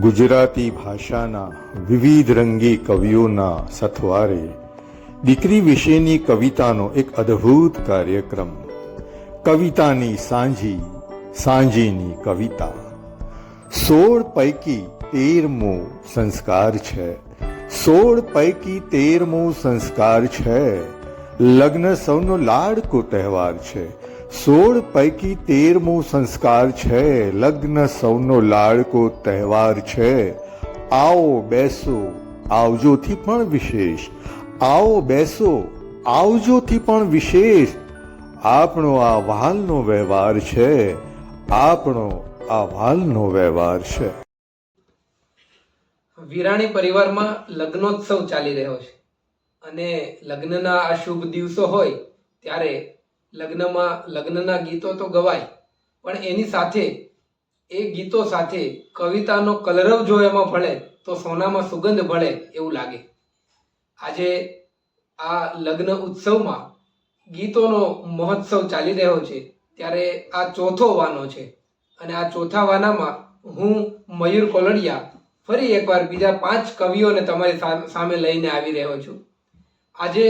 ગુજરાતી ભાષાના વિવિધ રંગી કવિઓના સથવારે દીકરી વિશેની કવિતાનો એક અદ્ભુત કાર્યક્રમ, કવિતાની સાંજી સાંજીની કવિતા. સોળ પૈકી તેરમો સંસ્કાર છે. સોળ પૈકી તેરમો સંસ્કાર છે. લગ્ન સૌનો લાડકો તહેવાર છે. સોળ પૈકી તેરમો સંસ્કાર છે. લગ્ન સૌનો લાડકો તહેવાર છે. આવો બેસો, આવજોથી પણ વિશેષ. આવો બેસો, આવજોથી પણ વિશેષ. આપણો આ વાલનો વ્યવહાર છે. આપણો આ વાલનો વ્યવહાર છે. વિરાણી પરિવારમાં લગ્નોત્સવ ચાલી રહ્યો છે. અને લગ્નના આ શુભ દિવસો હોય, ત્યારે લગ્નમાં, લગ્નના ગીતો તો ગવાય, પણ એની સાથે, એ ગીતો સાથે કવિતાનો કલરવ જો એમાં ભળે તો સોનામાં સુગંધ ભળે એવું લાગે. આજે આ લગ્ન ઉત્સવમાં ગીતોનો મહોત્સવ ચાલી રહ્યો છે, ત્યારે આ ચોથો વાનો છે. અને આ ચોથા વાનામાં હું, મયુર કોલડિયા, ફરી એકવાર બીજા પાંચ કવિઓને તમારી સામે લઈને આવી રહ્યો છું. આજે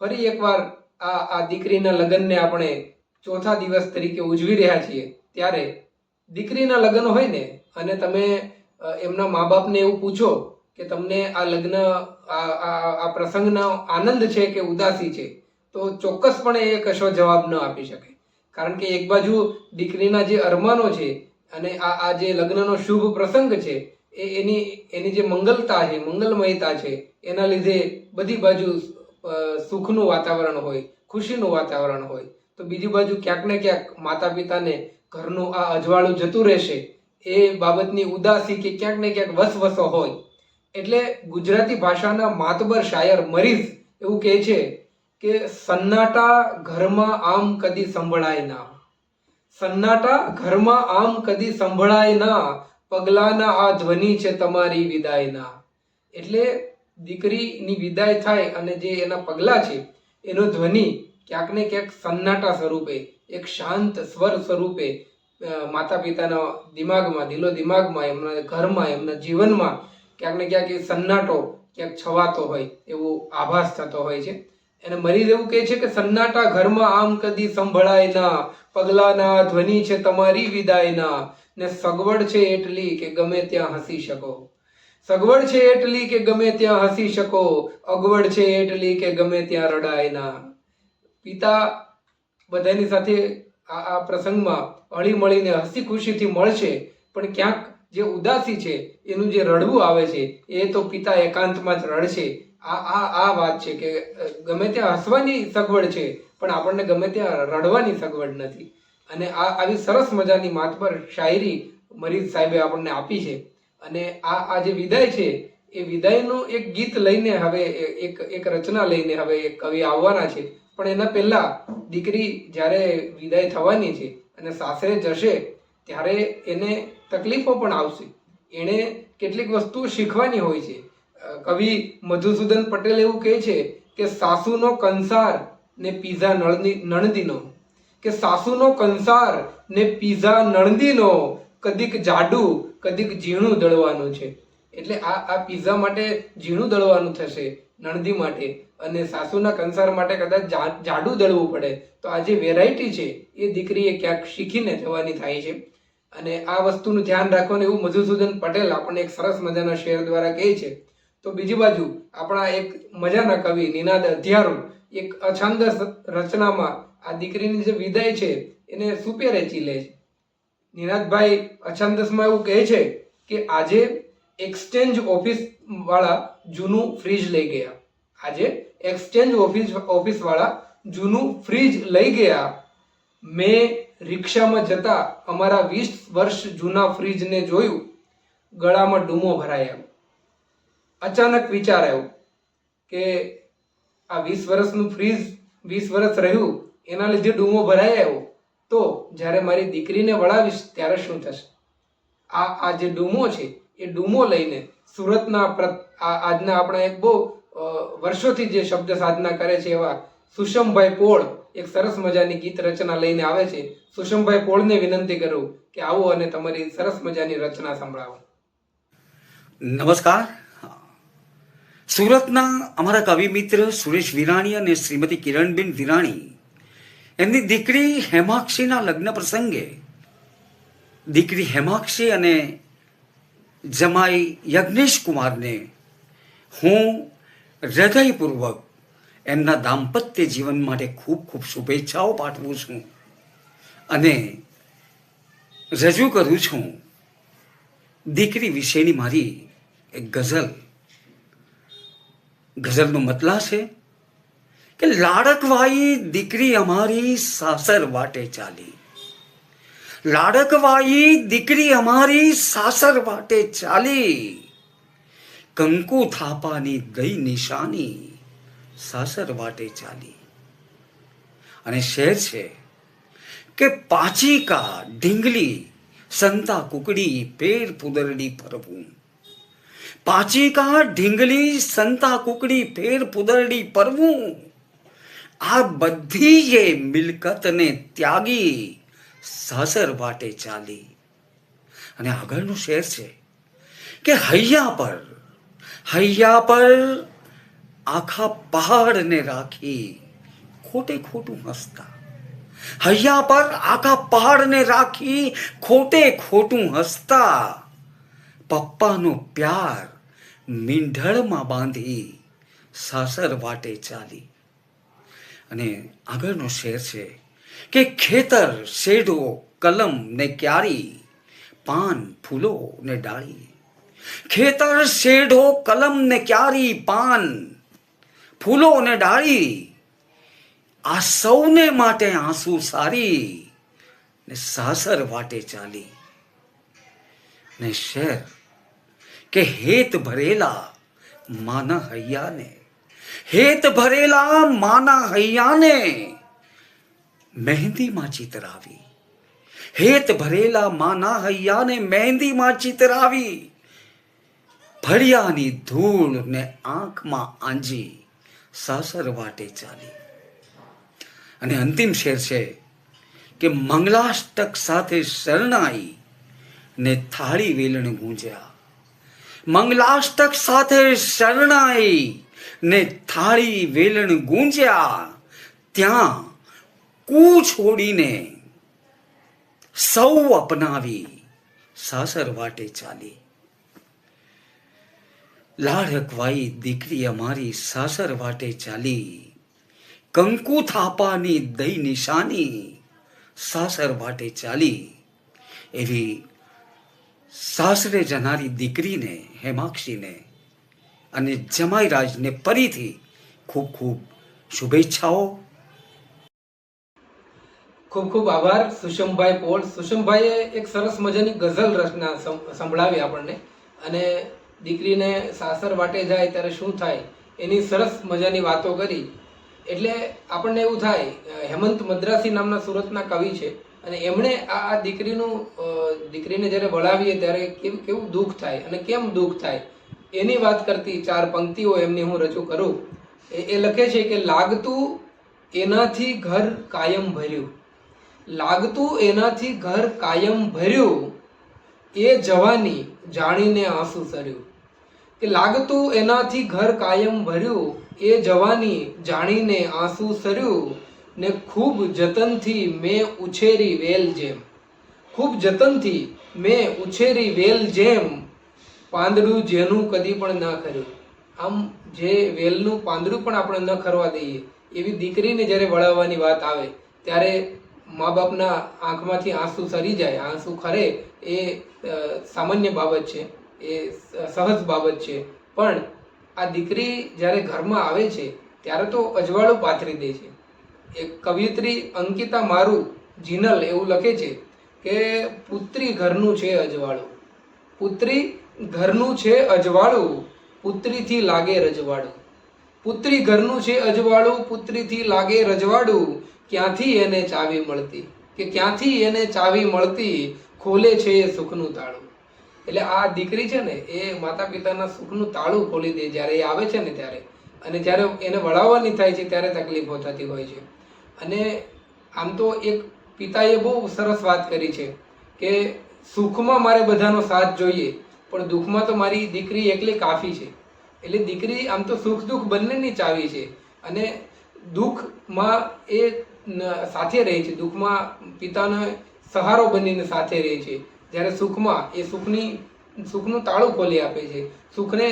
ફરી એકવાર આ આ દીકરીના લગ્નને આપણે ચોથા દિવસ તરીકે ઉજવી રહ્યા છીએ, ત્યારે દીકરીના લગ્ન હોય ને, અને તમે એમના મા બાપને એવું પૂછો કે તમને આ લગ્ન આ પ્રસંગનો આનંદ છે કે ઉદાસી છે, તો ચોક્કસપણે એ કશો જવાબ ન આપી શકે. કારણ કે એક બાજુ દીકરીના જે અરમાનો છે અને આ આ જે લગ્નનો શુભ પ્રસંગ છે, એ એની એની જે મંગલતા છે, મંગલમયતા છે, એના લીધે બધી બાજુ સુખનું વાતાવરણ હોય, ખુશીનું વાતાવરણ હોય, તો બીજી બાજુ ક્યાંક ને ક્યાંક માતા પિતાને ઘરનું આ અજવાળું જતું રહેશે, એ બાબતની ઉદાસી કે ક્યાંક ને ક્યાંક વસવસો હોય. એટલે ગુજરાતી ભાષાના માતબર શાયર મરીઝ એવું કહે છે કે, સન્નાટા ઘરમાં આમ કદી સંભળાય ના. સન્નાટા ઘરમાં આમ કદી સંભળાય ના, પગલાના આ ધ્વનિ છે તમારી વિદાયના. એટલે દીકરીની વિદાય થાય અને જે એના પગલા છે, એનો ધ્વનિ ક્યાંક ને ક્યાંક સન્નાટા સ્વરૂપે, એક શાંત સ્વર સ્વરૂપે માતા પિતાના દિમાગમાં, દિલો દિમાગમાં, એમના ઘરમાં, એમના જીવનમાં ક્યાંક ને ક્યાંક એ સન્નાટો, ક્યાંક છવાતો હોય, એવો આભાસ થતો હોય છે. અને મરીઝ એવું કહે છે કે સન્નાટા ઘરમાં આમ કદી સંભળાય ના, પગલાના ધ્વનિ છે તમારી વિદાયના, ને સગવડ છે એટલી કે ગમે ત્યાં હસી શકો. સગવડ છે એટલી કે ગમે ત્યાં હસી શકો, અગવડ છે એટલી કે ગમે ત્યાં રડાય ના. પિતા બધાની સાથે આ આ પ્રસંગમાં અળી મળીને હસી ખુશીથી મળશે, પણ ક્યાંક જે ઉદાસી છે, એનું જે રડવું આવે છે, એ તો પિતા એકાંતમાં જ રડશે. આ આ આ વાત છે કે ગમે ત્યાં હસવાની સગવડ છે, પણ આપણને ગમે ત્યાં રડવાની સગવડ નથી. અને આ, આવી સરસ મજાની માતબર શાયરી મરીઝ સાહેબે આપણને આપી છે. અને આ આ જે વિદાય છે, એ વિદાયનું એક ગીત લઈને હવે એક એક રચના લઈને હવે એક કવિ આવવાના છે. પણ એના પહેલા દીકરી જ્યારે વિદાય થવાની છે અને સાસરે જશે, ત્યારે એને તકલીફો પણ આવશે. એણે કેટલીક વસ્તુ શીખવાની હોય છે. કવિ મધુસૂદન પટેલ એવું કહે છે કે સાસુનો કંસાર ને પીઝા નળની, નણદીનો. કે સાસુનો કંસાર ને પીઝા નણદીનો, કદીક જાડું કદીક ઝીણું દળવાનું છે. એટલે આ આ પીઝા માટે ઝીણું દળવાનું થશે, નણદી માટે. અને સાસુના કંસાર માટે કદાચ જાડું દળવું પડે. તો આ જે વેરાયટી છે, એ દીકરીએ ક્યાંક શીખીને જવાની થાય છે. અને આ વસ્તુનું ધ્યાન રાખવાનું એવું મધુસૂદન પટેલ આપણને એક સરસ મજાના શેર દ્વારા કહે છે. તો બીજી બાજુ, આપણા એક મજાના કવિ નિનાદ અધ્યારુ, એક અછાંદસ રચનામાં આ દીકરીની જે વિદાય છે, એને સુપે રેચી લે છે. નિનાદભાઈ અછાંદસમાં એવું કહે છે કે આજે એક્સચેન્જ ઓફિસ વાળા જૂનું ફ્રીજ લઈ ગયા. આજે એક્સચેન્જ ઓફિસ ઓફિસ વાળા જૂનું ફ્રીજ લઈ ગયા. મેં રિક્ષામાં જતા અમારા વીસ વર્ષ જૂના ફ્રીજને જોયું. ગળામાં ડૂમો ભરાયા અચાનક વિચાર આવ્યો કે આ વીસ વર્ષનું ફ્રીજ, વીસ વર્ષ રહ્યું, એના લીધે ડૂમો ભરાઈ આવ્યો. તો જ્યારે મારી દીકરીને વળાવીશ, ત્યારે શું થશે? આ આ જે ડૂમો છે, એ ડૂમો લઈને સુરતના આજના આપણા એક બહુ વર્ષોથી જે શબ્દ સાધના કરે છે એવા સુષમભાઈ પોળ એક સરસ મજાની ગીત રચના લઈને આવે છે. સુષમભાઈ પોળને વિનંતી કરું કે આવો અને તમારી સરસ મજાની રચના સંભળાવો. નમસ્કાર. સુરતના અમારા કવિ મિત્ર સુરેશ વિરાણી અને શ્રીમતી કિરણબેન વિરાણી એમની દીકરી હેમાક્ષીના લગ્ન પ્રસંગે, દીકરી હેમાક્ષી અને જમાઈ યજ્ઞેશ કુમારને હું હૃદયપૂર્વક એમના દાંપત્ય જીવન માટે ખૂબ ખૂબ શુભેચ્છાઓ પાઠવું છું અને રજૂ કરું છું, દીકરી વિશેની મારી એક ગઝલ. ગઝલનો મતલા છે કે લાડકવાઈ દીકરી અમારી સાસર વાટે ચાલી. લાડકવાઈ દીકરી અમારી સાસર વાટે ચાલી. કંકુ થાપાની ગઈ નિશાની સાસર વાટે ચાલી. અને શેર છે કે પાચિકા ઢીંગલી સંતા કુકડી પેર પુદરડી પરવું પાચિકા ઢીંગલી સંતા કુકડી પેર પુદરડી પરવું આ બધી જે મિલકતને ત્યાગી સાસર વાટે ચાલી. અને આગળનું શેર છે કે હૈયા પર હૈયા પર આખા પહાડને રાખી ખોટે ખોટું હસતા. હૈયા પર આખા પહાડને રાખી ખોટે ખોટું હસતા. પપ્પાનો પ્યાર મીંઢળમાં બાંધી સાસર વાટે ચાલી. અને આગળનો શેર છે કે ખેતર શેઢો કલમ ને ક્યારી, પાન, ફૂલો ને ડાળી. ખેતર શેઢો કલમ ને ક્યારી, પાન, ફૂલો ને ડાળી. આ સૌને માટે આંસુ સારી ને સાસર વાટે ચાલી. ને શેર કે હેત ભરેલા માના હૈયાને હેત ભરેલા માના હૈયાને મહેંદીમાં ચિતરાવી. હેત ભરેલા માના હૈયાને મહેંદીમાં ચિતરાવી. ફળિયાની ધૂળ ને આંખમાં આંજી, સાસર વાટે ચાલી. અને અંતિમ શેર છે કે મંગલાષ્ટક સાથે શરણાઈ ને થાળી વેલણ ગુંજ્યા. મંગલાષ્ટક સાથે શરણાઈ ને થાળી વેલણ ગુંજ્યા, ત્યાં કૂ છોડીને સૌ અપનાવી, સાસર વાટે ચાલી. લાડકવાઈ દીકરી અમારી સાસર વાટે ચાલી. કંકુ થાપાની દઈ નિશાની સાસર વાટે ચાલી. એવી સાસરે જનારી દીકરીને, હેમાક્ષીને અને જમાઈરાજને ફરીથી ખૂબ ખૂબ શુભેચ્છાઓ. ખૂબ ખૂબ આભાર. સુષમભાઈ પોલ. સુષમભાઈએ એક સરસ મજાની ગઝલ રચના સંભળાવી આપણને. અને દીકરીને સાસર વાટે જાય ત્યારે શું થાય એની સરસ મજાની વાતો કરી. એટલે આપણને એવું થાય હેમંત મદ્રાસી નામના સુરતના કવિ છે. અને એમણે આ દીકરીનું દીકરીને જ્યારે વળાવીએ ત્યારે કેવું કેવું દુઃખ થાય અને કેમ દુઃખ થાય? એની વાત કરતી ચાર પંક્તિઓ એમની હું રજૂ કરું. એ લખે છે કે લાગતું એનાથી ઘર કાયમ ભર્યું. લાગતું એનાથી ઘર કાયમ ભર્યું એ જવાની જાણીને આંસુ સર્યું. કે લાગતું એનાથી ઘર કાયમ ભર્યું એ જવાની જાણીને આંસુ સર્યું ને ખૂબ જતનથી મેં ઉછેરી વેલ જેમ. ખૂબ જતનથી મેં ઉછેરી વેલ જેમ પાંદડું જેનું કદી પણ ન કર્યું આમ જે વેલનું પાંદડું પણ આપણે ન ખરવા દઈએ, એવી દીકરીને જ્યારે વળાવવાની વાત આવે, ત્યારે મા બાપના આંખમાંથી આંસુ સરી જાય, આંસુ ખરે એ સામાન્ય બાબત છે, એ સહજ બાબત છે. પણ આ દીકરી જ્યારે ઘરમાં આવે છે, ત્યારે તો અજવાળું પાથરી દે છે. એક કવિયત્રી અંકિતા મારું જીનલ એવું લખે છે કે, પુત્રી ઘરનું છે અજવાળું. પુત્રી ઘરનું છે અજવાળું, પુત્રીથી લાગે રજવાડું. પુત્રી ઘરનું છે અજવાળું, પુત્રીથી લાગે રજવાડું. ક્યાંથી એને ચાવી મળતી? કે ક્યાંથી એને ચાવી મળતી? ખોલે છે એ સુખનું તાળું. એટલે આ દીકરી છે ને, એ માતા પિતાના સુખનું તાળું ખોલી દે જ્યારે એ આવે છે ને ત્યારે. અને જ્યારે એને વળાવવાની થાય છે ત્યારે તકલીફો થતી હોય છે. અને આમ તો એક પિતાએ બહુ સરસ વાત કરી છે કે સુખમાં મારે બધાનો સાથ જોઈએ. પણ દુઃખમાં તો મારી દીકરી એકલી કાફી છે. એટલે દીકરી આમ તો સુખ દુઃખ બંનેની ચાવી છે અને દુઃખમાં એ સાથે રહે છે. દુઃખમાં પિતાનો સહારો બનીને સાથે રહે છે. જ્યારે સુખમાં એ સુખની, સુખનું તાળું ખોલી આપે છે. સુખને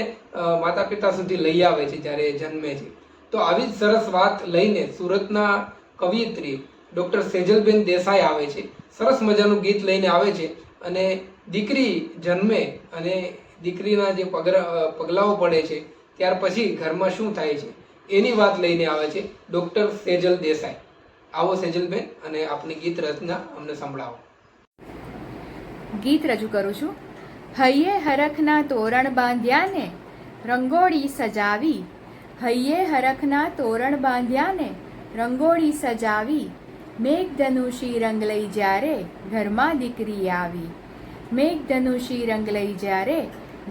માતા પિતા સુધી લઈ આવે છે જ્યારે જન્મે છે. તો આવી જ સરસ વાત લઈને સુરતના કવિયત્રી ડૉક્ટર સેજલબેન દેસાઈ આવે છે. સરસ મજાનું ગીત લઈને આવે છે અને દીકરી જન્મે અને દીકરીના જે પગરા પગલાઓ પડે છે, ત્યાર પછી ઘરમાં શું થાય છે, એની વાત લઈને આવે છે ડૉક્ટર સેજલ દેસાઈ. આવો સેજલબેન અને આપની ગીત રચના અમને સંભળાવો. ગીત રજૂ કરું છું. હૈયે હરખના તોરણ બાંધ્યા ને રંગોળી સજાવી. હૈયે હરખના તોરણ બાંધ્યા ને રંગોળી સજાવી. મેઘધનુષી રંગ લઈ જ્યારે ઘરમાં દીકરી આવી. મેઘધનુષી રંગ લઈ જ્યારે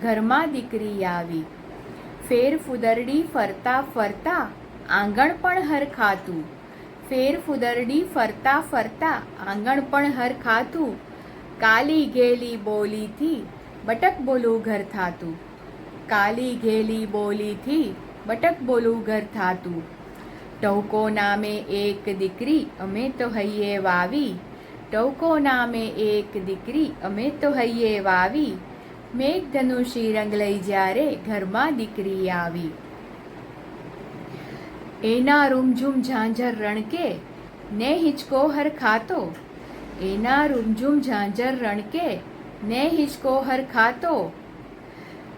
ઘરમાં દીકરી આવી. ફેર ફુદરડી ફરતા ફરતા આંગણ પણ હરખાતું. ફેર ફુદરડી ફરતા ફરતા આંગણ પણ હરખાતું. કાલી ઘેલી બોલીથી બટક બોલું ઘર થાતું. કાલી ઘેલી બોલીથી બટક બોલું ઘર થાતું. ટહુકો નામે એક દીકરી અમે તો હૈયે વાવી. ટવકો નામે એક દીકરી અમે તો હૈયે વાવી મેઘધનુષી રંગ લઈ જ્યારે ઘરમાં દીકરી આવી એના રૂમઝુમ ઝાંઝર રણકે ને હિંચકો હર ખાતો એના રૂમઝુમ ઝાંઝર રણકે ને હિંચકો હર ખાતો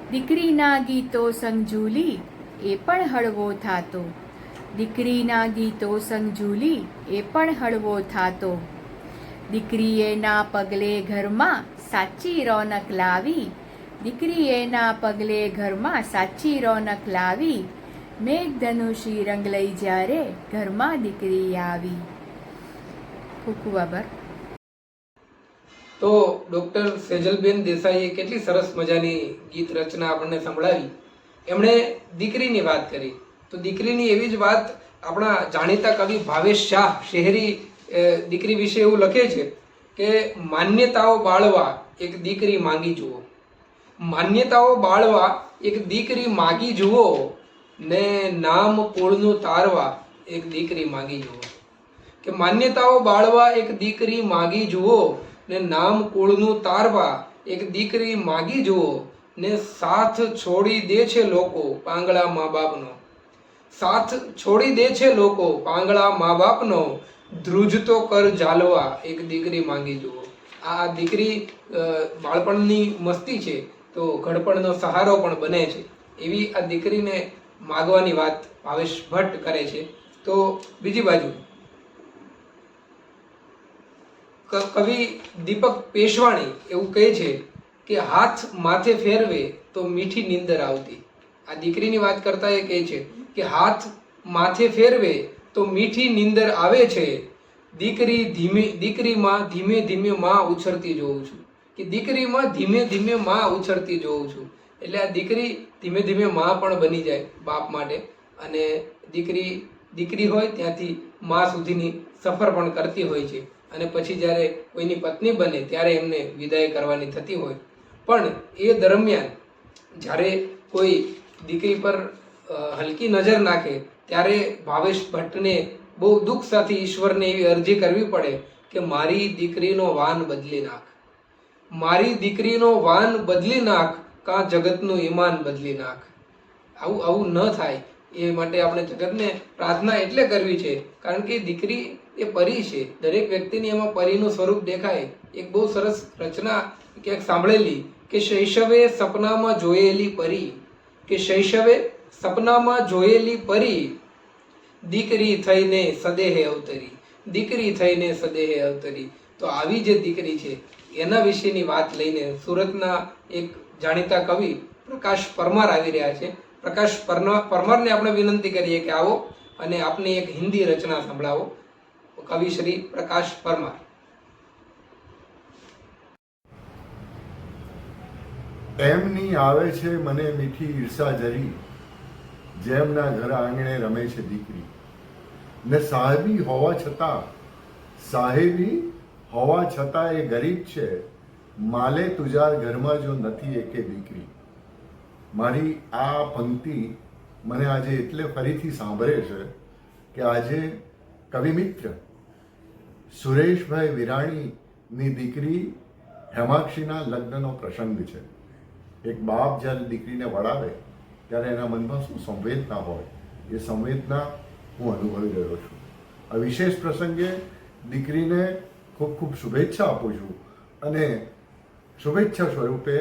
દીકરીના ગીતો સંગ ઝૂલી એ પણ હળવો થાતો દીકરીના ગીતો સંગ ઝૂલી એ પણ હળવો થાતો દીકરીએના પગલે ઘરમાં સાચી રોનક લાવી દીકરીએના પગલે ઘરમાં સાચી રોનક લાવી, મેઘધનુષી રંગ લઈ જ્યારે ઘરમાં દીકરી આવી. ખૂબ ખૂબ આભાર. તો ડૉક્ટર સેજલબેન દેસાઈએ કેટલી સરસ મજાની ગીત રચના આપણને સંભળાવી. એમણે દીકરીની વાત કરી. તો દીકરીની એવી જ વાત આપણા જાણીતા કવિ ભાવેશ શાહ શહેરી દીકરી વિશે એવું લખે છે કે, માન્યતાઓ બાળવા એક દીકરી માંગી જુઓ. માન્યતાઓ બાળવા એક દીકરી માગી જુઓ ને નામ કુળનું તારવા એક દીકરી માગી જુઓ. કે માન્યતાઓ બાળવા એક દીકરી માગી જુઓ ને નામ કુળનું તારવા એક દીકરી માગી જુઓ ને સાથ છોડી દે છે લોકો પાંગળા મા બાપનો. સાથ છોડી દે છે લોકો પાંગળા મા બાપનો ધ્રુજતો કર જાલવા, એક દીકરી માંગી જુઓ. આ દીકરી બાળપણની મસ્તી છે, તો ઘડપણનો સહારો પણ બને છે. એવી આ દીકરીને માગવાની વાત ભાવેશ ભટ્ટ કરે છે. તો બીજી બાજુ. કવિ દીપક પેશવાણી એવું કહે છે કે હાથ માથે ફેરવે તો મીઠી નીંદર આવતી. આ દીકરીની વાત કરતા એ કહે છે કે હાથ માથે ફેરવે તો મીઠી નીંદર આવે છે, દીકરી ધીમે, દીકરીમાં ધીમે ધીમે માં ઉછળતી જોઉં છું. કે દીકરીમાં ધીમે ધીમે માં ઉછળતી જોઉં છું. એટલે આ દીકરી ધીમે ધીમે માં પણ બની જાય બાપ માટે. અને દીકરી દીકરી હોય ત્યાંથી માં સુધીની સફર પણ કરતી હોય છે. અને પછી જ્યારે કોઈની પત્ની બને ત્યારે એમને વિદાય કરવાની થતી હોય. પણ એ દરમિયાન જ્યારે કોઈ દીકરી પર હલકી નજર નાખે ત્યારે ભાવેશ ભટ્ટને બહુ દુઃખ સાથે ઈશ્વરને એવી અરજી કરવી પડે કે મારી દીકરીનો વાન બદલી નાખ. મારી દીકરીનો વાન બદલી નાખ કાં જગતનું ઈમાન બદલી નાખ. આવું આવું ન થાય. એ માટે આપણે જગતને પ્રાર્થના એટલે કરવી છે, કારણ કે દીકરી એ પરી છે. દરેક વ્યક્તિની એમાં પરીનું સ્વરૂપ દેખાય. એક બહુ સરસ રચના ક્યાંક સાંભળેલી કે શૈશવે સપનામાં જોયેલી પરી. કે શૈશવે સપનામાં જોયેલી પરી દીકરી થઈને સદેહે અવતરી, દીકરી થઈને સદેહે અવતરી. તો આવી જે દીકરી છે, એના વિશેની વાત લઈને સુરતના એક જાણીતા કવિ પ્રકાશ પરમાર આવી રહ્યા છે. પ્રકાશ પરમારને આપણે વિનંતી કરીએ કે આવો અને આપની એક હિન્દી રચના સંભળાવો. કવિ શ્રી પ્રકાશ પરમાર. એમની આવે છે મને મીઠી ઈર્ષા જરી. જેમના ઘર આંગણે રમે છે દીકરી. ને સાહેબી હોવા છતાં, સાહેબી હોવા છતાં એ ગરીબ છે. માલે તુજાર ઘરમાં જો નથી એકે દીકરી. મારી આ પંક્તિ મને આજે એટલે ફરીથી સાંભળે છે કે આજે કવિ મિત્ર સુરેશભાઈ વિરાણીની દીકરી હેમાક્ષીના લગ્નનો પ્રસંગ છે. એક બાપ જ્યારે દીકરીને વળાવે ત્યારે એના મનમાં શું સંવેદના હોય? એ સંવેદના હું અનુભવી રહ્યો છું. આ વિશેષ પ્રસંગે દીકરીને ખૂબ ખૂબ શુભેચ્છા આપું છું અને શુભેચ્છા સ્વરૂપે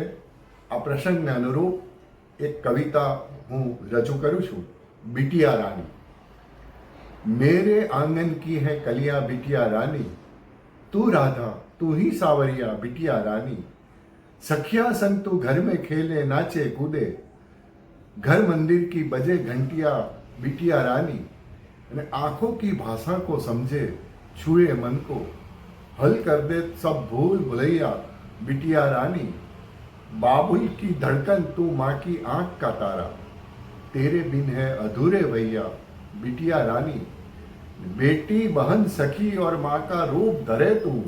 આ પ્રસંગને અનુરૂપ એક કવિતા હું રજૂ કરું છું, બિટિયા રાની મેરે આંગન કી હૈ કલિયા બિટિયા રાની, તું રાધા, તું ही સાવરિયા બિટિયા રાની. સખિયા સંત તું ઘર મેં ખેલે નાચે કૂદે घर मंदिर की बजे घंटिया बिटिया रानी आँखों की भाषा को समझे, छुए मन को। हल कर दे सब भूल भुलैया बिटिया रानी। बाबुल की धड़कन तू माँ की आँख का तारा। तेरे बिन है अधूरे भैया बिटिया रानी। बेटी, बहन, सखी और माँ का रूप धरे तू।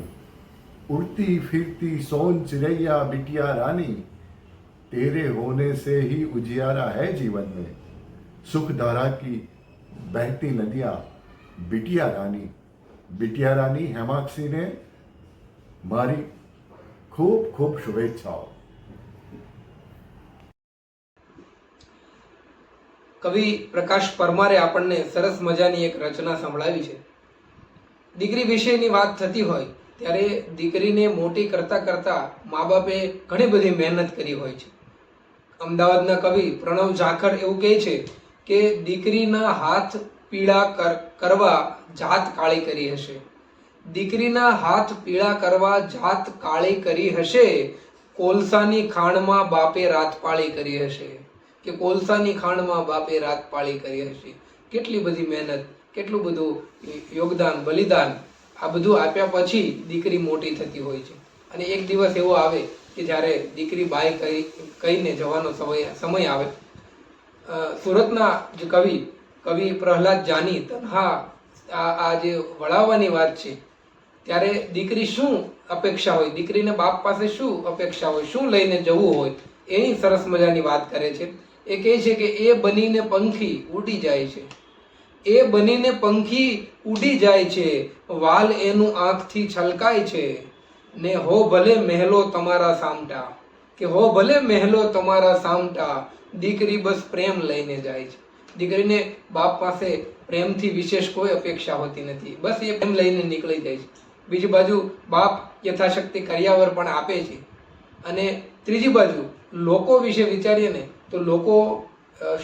उड़ती फिरती सोन चिड़ैया बिटिया रानी। तेरे होने से ही उजियारा है जीवन में सुख धारा की बहती नदियाँ बिटिया रानी बिटिया रानी हेमाक्षीने મારી ખૂબ ખૂબ શુભેચ્છાઓ કવિ પ્રકાશ પરમારે આપણને સરસ મજાની એક રચના સંભળાવી છે દીકરી વિશેની વાત થતી હોય ત્યારે દીકરીને મોટી કરતા કરતા મા બાપે ઘણી બધી મહેનત કરી હોય છે અમદાવાદના કવિ પ્રણવ ઝાખર એવું કહે છે કે દીકરીના હાથ પીળા કરવા જાત કાળી કરી હશે. દીકરીના હાથ પીળા કરવા જાત કાળી કરી હશે, કોલસાની ખાણમાં બાપે રાતપાળી કરી હશે. કે કોલસાની ખાણમાં બાપે રાતપાળી કરી હશે. કેટલી બધી મહેનત, કેટલું બધું યોગદાન, બલિદાન આ બધું આપ્યા પછી દીકરી મોટી થતી હોય છે. અને એક દિવસ એવો આવે કે જ્યારે દીકરી બાય કહી કહીને જવાનો સમય સમય આવે સુરતના જે કવિ કવિ પ્રહલાદ જાની તનહા આ જે વળાવવાની વાત છે, ત્યારે દીકરી શું અપેક્ષા હોય, દીકરીને બાપ પાસે શું અપેક્ષા હોય, શું લઈને જવું હોય, એની સરસ મજાની વાત કરે છે. એ કહે છે કે એ બનીને પંખી ઉડી જાય છે. એ બનીને પંખી ઉડી જાય છે. વાલ એનું આંખથી છલકાય છે. ને હો ભલે મહેલો તમારા સામટા, કે હો ભલે મહેલો તમારા સામટા, દીકરી બસ પ્રેમ લઈને જાય છે. દીકરીને બાપ પાસે પ્રેમથી વિશેષ કોઈ અપેક્ષા હોતી નથી. બસ એ પ્રેમ લઈને નીકળી જાય છે. બીજી બાજુ બાપ યથાશક્તિ કર્યાવર પણ આપે છે. અને ત્રીજી બાજુ લોકો વિશે વિચારીએ ને, તો લોકો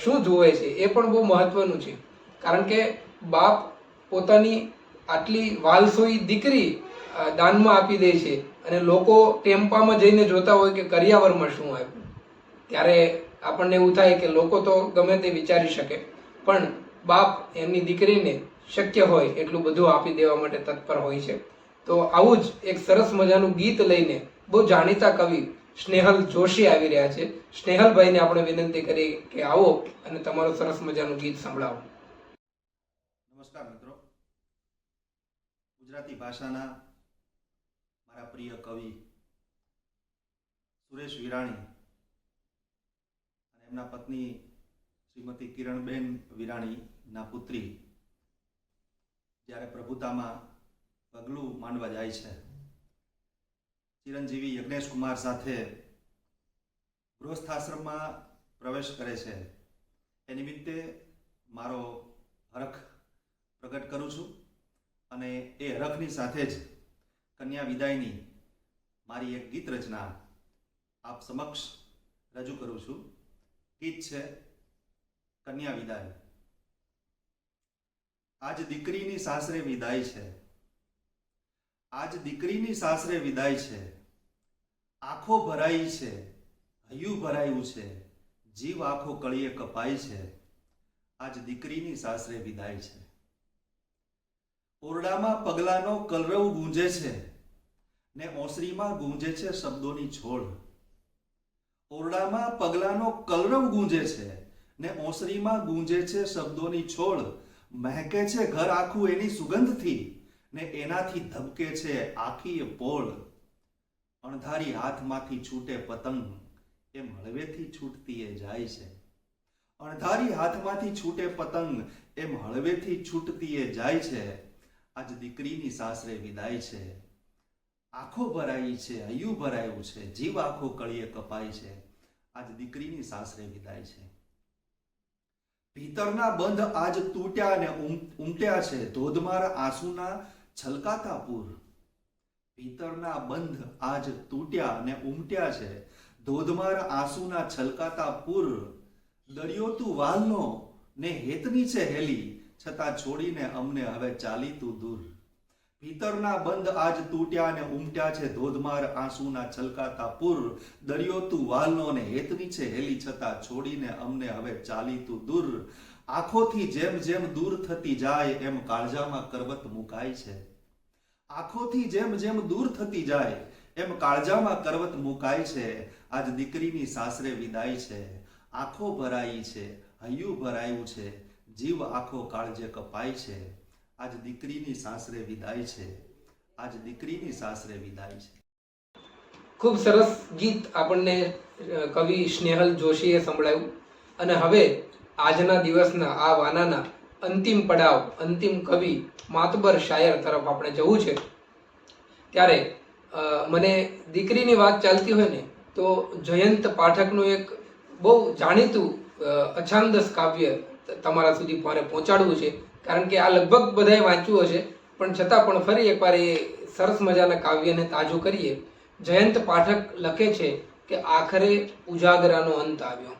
શું જુએ છે એ પણ બહુ મહત્વનું છે. કારણ કે બાપ પોતાની આટલી વાલસોઈ દીકરી દાનમાં આપી દે છે. અને લોકો ટેમ્પામાં જઈને જોતા હોય કે કરિયાવરમાં શું આવ્યું ત્યારે આપણને એવું થાય કે લોકો તો ગમે તે વિચારી શકે, પણ બાપ એમની દીકરીને શક્ય હોય એટલું બધું આપી દેવા માટે તત્પર હોય છે. તો આવું જ એક સરસ મજાનું ગીત લઈને બહુ જાણીતા કવિ સ્નેહલ જોશી આવી રહ્યા છે. સ્નેહલભાઈને આપણે વિનંતી કરી કે આવો અને તમારું સરસ મજાનું ગીત સંભળાવો. નમસ્કાર મિત્રો. ગુજરાતી ભાષાના મારા પ્રિય કવિ સુરેશ વિરાણી અને એમના પત્ની શ્રીમતી કિરણબેન વિરાણીના પુત્રી જ્યારે પ્રભુતામાં પગલું માંડવા જાય છે. ચિરંજીવી યજ્ઞેશ કુમાર સાથે ગૃહસ્થાશ્રમમાં પ્રવેશ કરે છે. એ નિમિત્તે મારો હરખ પ્રગટ કરું છું અને એ હરખની સાથે જ કન્યા વિદાયની મારી એક ગીત રચના આપ સમક્ષ રજૂ કરું છું. ગીત છે કન્યા વિદાય. આજ દીકરીની સાસરે વિદાય છે. આજ દીકરીની સાસરે વિદાય છે. આંખો ભરાઈ છે, હૈયું ભરાયું છે, જીવ આખો કળીએ કપાય છે. આજ દીકરીની સાસરે વિદાય છે. ઓરડામાં પગલાનો કલરવ ગૂંજે છે ને ઓસરીમાં ગુંજે છે શબ્દોની છોડ. ઓરડામાં પગલાનો કલરવ ગૂંજે છે ને ઓસરીમાં ગૂંજે છે શબ્દોની છોડ. મહેકે છે ઘર આખું એની સુગંધથી ને એનાથી ધબકે છે આખી પોળ. અણધારી હાથમાંથી છૂટે પતંગ, એ મળવેથી છૂટતી એ જાય છે. અણધારી હાથમાંથી છૂટે પતંગ એમ હળવેથી છૂટતી એ જાય છે. આજ દીકરીની સાસરે વિદાય છે. આંખો ભરાઈ છે, હૈયું ભરાયું છે, જીવ આખો કળીએ કપાય છે. આજ દીકરીની સાસરે વિદાય છે. ભીતરના બંધ આજ તૂટ્યા અને ઉમટ્યા છે. ધોધમાર આંસુના છલકાતા પૂર. ભીતરના બંધ આજ તૂટ્યા અને ઉમટ્યા છે. ધોધમાર આંસુના છલકાતા પૂર. દરિયો તું વાલનો ને હેતની છે હેલી. છતાં છોડીને અમને હવે ચાલી તું દૂર. ભીતરના બંધ આજ તૂટ્યા અને ઉમટ્યા છે ધોધમાર આંસુના છલકાતા પૂર. દરિયો તું વાલનો ને હેતની છે હેલી છતાં છોડીને અમને હવે ચાલી તું દૂર. આંખોથી જેમ જેમ દૂર થતી જાય એમ કાળજામાં કરવત મુકાય છે. આંખોથી જેમ જેમ દૂર થતી જાય એમ કાળજામાં કરવત મુકાય છે. આજ દીકરીની સાસરે વિદાય છે. આંખો ભરાઈ છે, હૈયું ભરાયું છે. જીવ આખો કાળજે કપાય છે, આજ દીકરીની સાસરે વિદાય છે, આજ દીકરીની સાસરે વિદાય છે. ખૂબ સરસ ગીત આપણને કવિ સ્નેહલ જોશીએ સંભળાયું. અને હવે આજના દિવસના, આ વાનાના અંતિમ પડાવ, અંતિમ કવિ માતબર શાયર તરફ આપણે જવું છે. ત્યારે મને દીકરીની વાત ચાલતી હોય ને, તો જયંત પાઠકનું એક બહુ જાણીતું અછાંદસ કાવ્ય તમારા સુધી મારે પહોંચાડવું છે. કારણ કે આ લગભગ બધાએ વાંચ્યું હશે, પણ છતાં પણ ફરી એકવાર એ સરસ મજાના કાવ્યને તાજું કરીએ. જયંત પાઠક લખે છે કે આખરે ઉજાગરાનો અંત આવ્યો.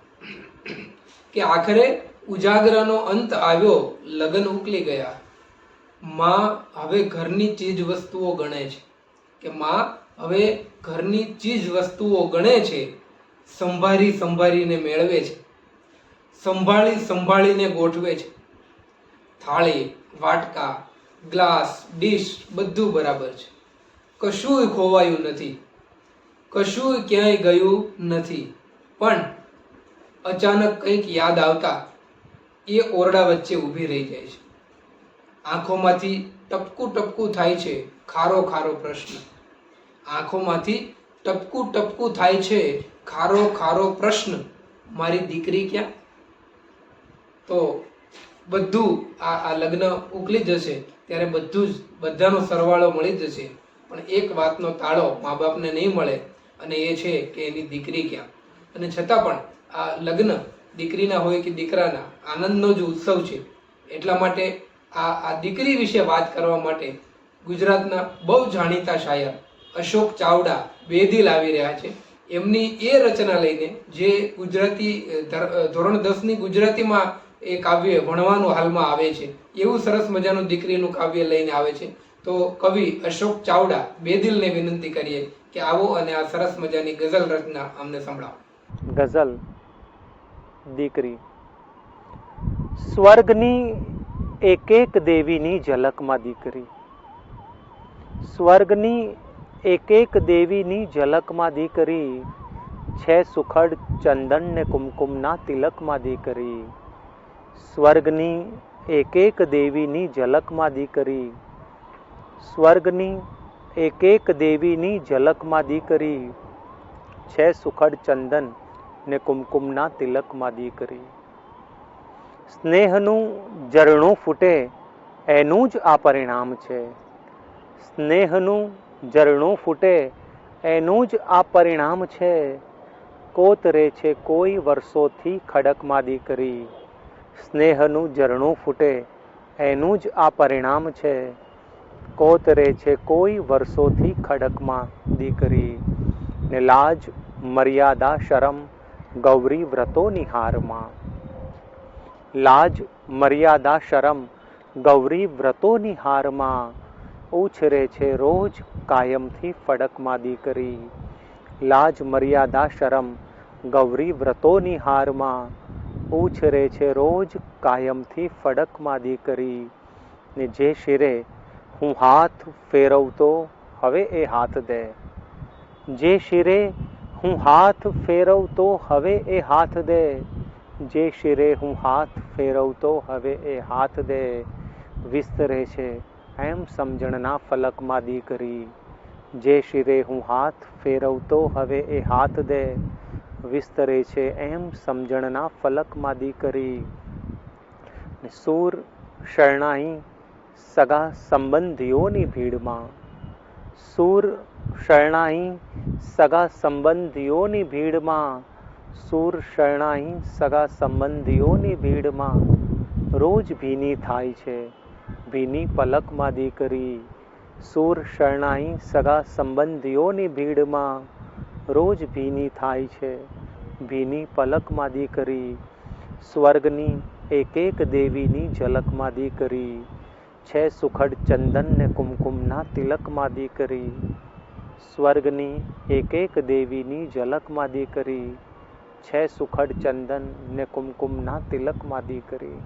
કે આખરે ઉજાગરાનો અંત આવ્યો, લગ્ન ઉકલી ગયા. માં હવે ઘરની ચીજ વસ્તુઓ ગણે છે. કે માં હવે ઘરની ચીજ વસ્તુઓ ગણે છે સંભાળી સંભાળીને મેળવે છે. સંભાળી સંભાળીને ગોઠવે છે. થાળી, વાટકા, ગ્લાસ, ડીશ બધું બરાબર છે. કશુંય ખોવાયું નથી. કશુંય ક્યાંય ગયું નથી. પણ અચાનક કંઈક યાદ આવતા એ ઓરડા વચ્ચે ઊભી રહી જાય છે. આંખોમાંથી ટપકું ટપકું થાય છે ખારો ખારો પ્રશ્ન. આંખોમાંથી ટપકું ટપકું થાય છે ખારો ખારો પ્રશ્ન. મારી દીકરી ક્યાં? તો બધું આ આ લગ્ન ઉકલી જશે ત્યારે બધું જ, બધાનો સરવાળો મળી જશે. પણ એક વાતનો તાળો મા બાપને નહીં મળે અને એ છે કે એની દીકરી ક્યાં? અને છતાં પણ આ લગ્ન દીકરીના હોય કે દીકરાના આનંદનો જ ઉત્સવ છે. એટલા માટે આ આ દીકરી વિશે વાત કરવા માટે ગુજરાતના બહુ જાણીતા શાયર અશોક ચાવડા બેદિલ આવી રહ્યા છે. એમની એ રચના લઈને જે ગુજરાતી ધોરણ દસની ગુજરાતીમાં એ કાવ્ય ભણવાનું હાલમાં આવે છે. એવું સરસ મજાનું દીકરીનું કાવ્ય લઈને આવે છે. તો કવિ અશોક ચાવડા બેદિલને વિનંતી કરીએ કે આવો અને આ સરસ મજાની ગઝલ રચના અમને સંભળાવો. ગઝલ, દીકરી. સ્વર્ગની એક એક દેવીની ઝલકમાં દીકરી. સ્વર્ગની એક એક દેવીની ઝલકમાં દીકરી. છે સુખડ ચંદન ને કુમકુમના તિલકમાં દીકરી. સ્વર્ગની એક એક દેવીની ઝલકમાં દીકરી. સ્વર્ગની એક એક દેવીની ઝલકમાં દીકરી. છે સુખડ ચંદન ને કુમકુમના તિલકમાં દીકરી. સ્નેહનું ઝરણું ફૂટે એનું જ આ પરિણામ છે. સ્નેહનું ઝરણું ફૂટે એનું જ આ પરિણામ છે. કોતરે છે કોઈ વર્ષોથી ખડકમાં દીકરી. સ્નેહનું ઝરણું ફૂટે, એનું જ આ પરિણામ છે. કોતરે છે કોઈ વર્ષોથી ખડકમાં દીકરી, ને લાજ, મર્યાદા, શરમ, ગૌરી વ્રતોની હારમાં. લાજ, મર્યાદા, શરમ, ગૌરી વ્રતોની હારમાં ઉછરે છે રોજ કાયમથી ફડકમાં દીકરી. લાજ, મર્યાદા, શરમ, ગૌરી વ્રતોની હારમાં ઉછરે છે, રોજ કાયમથી ફડકમાં દીકરી ને જે શિરે હું હાથ ફેરવતો, હવે એ હાથ દે. જે શિરે હું હાથ ફેરવતો, હવે એ હાથ દે. જે શિરે હું હાથ ફેરવતો, હવે એ હાથ દે. વિસ્તરે છે, એમ સમજણના ફલકમાં દીકરી જે શિરે હું હાથ ફેરવતો, હવે એ હાથ દે. વિસ્તરે છે, એમ સમજણના ફલકમાં દીકરી. ને સૂર, શરણાઈ, સગા સંબંધીઓની ભીડમાં. સૂર, શરણાઈ, સગા સંબંધીઓની ભીડમાં. સૂર, શરણાઈ, સગા સંબંધીઓની ભીડમાં. રોજ ભીની થાય છે, ભીની પલકમાં દીકરી. સૂર, શરણાઈ, સગા સંબંધીઓની ભીડમાં. રોજ ભીની થાય છે. ભીની પલકમાં દીકરી, સ્વર્ગની એક એક દેવીની ઝલકમાં દીકરી, છે સુખડ ચંદન ને કુમકુમના તિલકમાં દીકરી, સ્વર્ગની એક એક દેવીની ઝલકમાં દીકરી, છે સુખડ ચંદન ને કુમકુમના તિલકમાં દીકરી.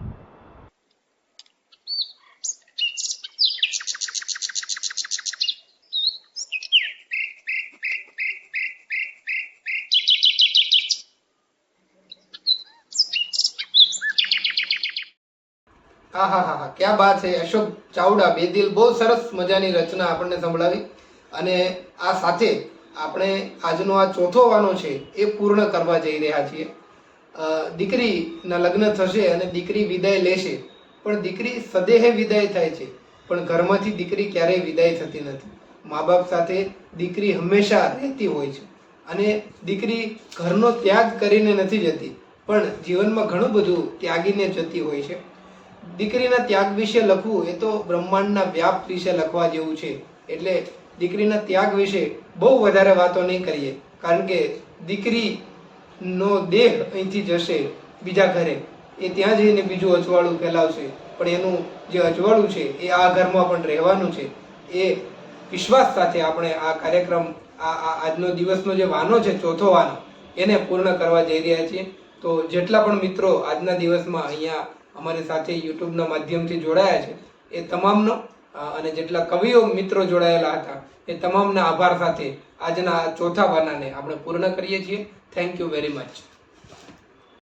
હા હા હા હા. ક્યાં બાત છે? અશોક ચાવડા બેદિલ બહુ સરસ મજાની રચના આપણને સંભળાવી. અને આ સાથે આપણે આજનો આ ચોથો વાનો છે એ પૂર્ણ કરવા જઈ રહ્યા છીએ. દીકરીના લગ્ન થશે અને દીકરી વિદાય લેશે. પણ દીકરી સદેહે વિદાય થાય છે. પણ ઘરમાંથી દીકરી ક્યારેય વિદાય થતી નથી. મા બાપ સાથે દીકરી હંમેશા રહેતી હોય છે. અને દીકરી ઘરનો ત્યાગ કરીને નથી જતી. પણ જીવનમાં ઘણું બધું ત્યાગીને જતી હોય છે. દીકરીના ત્યાગ વિશે લખવું એ તો બ્રહ્માંડના વ્યાપ વિશે લખવા જેવું છે. એટલે દીકરીના ત્યાગ વિશે બહુ વધારે વાતો નહીં કરીએ. કારણ કે દીકરીનો દેહ અહીંથી જશે બીજા ઘરે. એ ત્યાં જઈને બીજું અજવાળું ફેલાવશે. પણ એનું જે અજવાળું છે એ આ ઘરમાં પણ રહેવાનું છે. એ વિશ્વાસ સાથે આપણે આ કાર્યક્રમ, આ આજનો દિવસનો જે વાનો છે, ચોથો વાનો, એને પૂર્ણ કરવા જઈ રહ્યા છીએ. તો જેટલા પણ મિત્રો આજના દિવસમાં અહીંયા અમારી સાથે યુટ્યુબના માધ્યમથી જોડાયા છે. એ તમામનો અને જેટલા કવિઓ, મિત્રો જોડાયેલા હતા, એ તમામના આભાર સાથે આજના ચોથા વાનાને આપણે પૂર્ણ કરીએ છીએ. Thank you very much